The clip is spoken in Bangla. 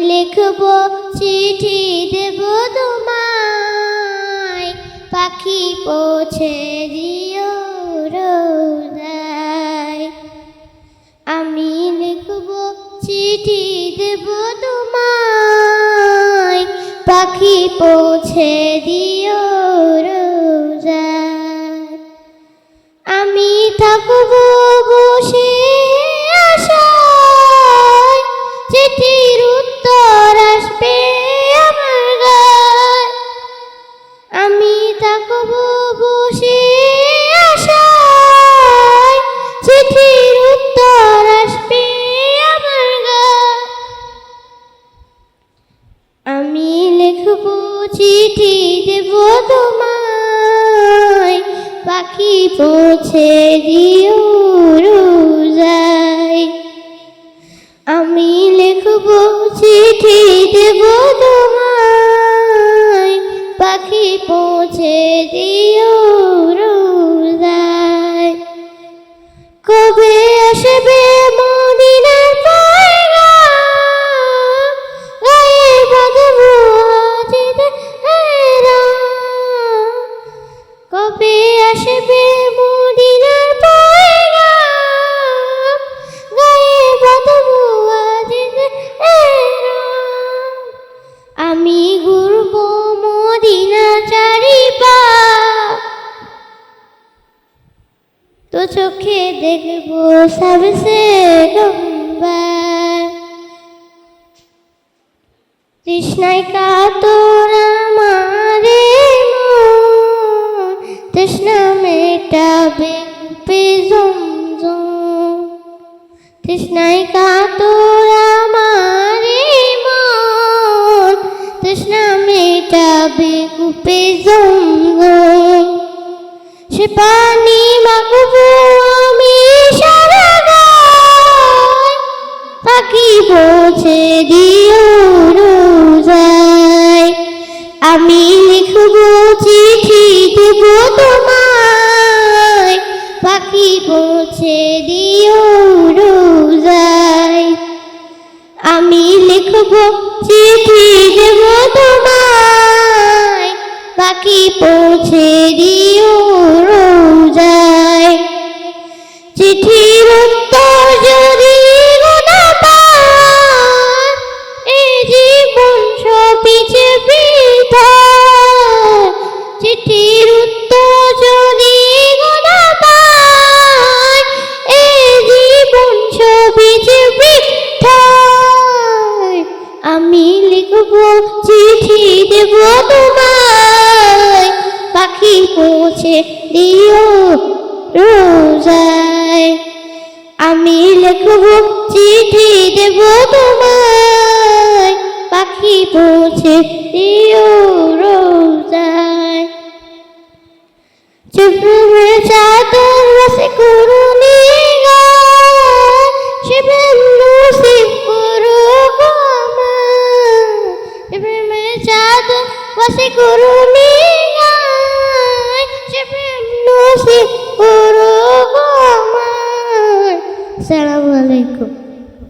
লিখব চিঠি দেব তোমায়। পাখি পৌঁছে দিও রোদায়। আমি লিখব চিঠি দেব তোমায়। পাখি পৌঁছে দিও তোমায়, পাখি পৌঁছে দিও রোজায়। আমি লিখব চিঠি, দেব তোমায়, পাখি পৌঁছে দিও রোজায়। কবে আসবে আসবে আমি ঘুরবো মদিনা চারিপা। তো চোখে দেখব সবসে লম্বা তৃষ্ণায় কাতর তৃষ্ণায় কাতর আমারে মন। তৃষ্ণা মেটাবে কূপে জমজম সে পানি মাগবো আমি সারা পাখি পৌঁছে দিও রোজায়। আমি লিখব চিঠি, দেব তোমায়। পাখি পৌঁছে দিও লিখব চিঠি দেব তোমায়। পাখি পৌঁছে দিও রোজায়। চিঠির লিখব চিঠি দেব তোমায়। পাখি পৌঁছে দিও রোজায়। আমি লিখব, চিঠি দেব তোমায়। পাখি পৌঁছে দিও রোজায়। চুপড়ে চাদর বসে করুনি আলাইকুম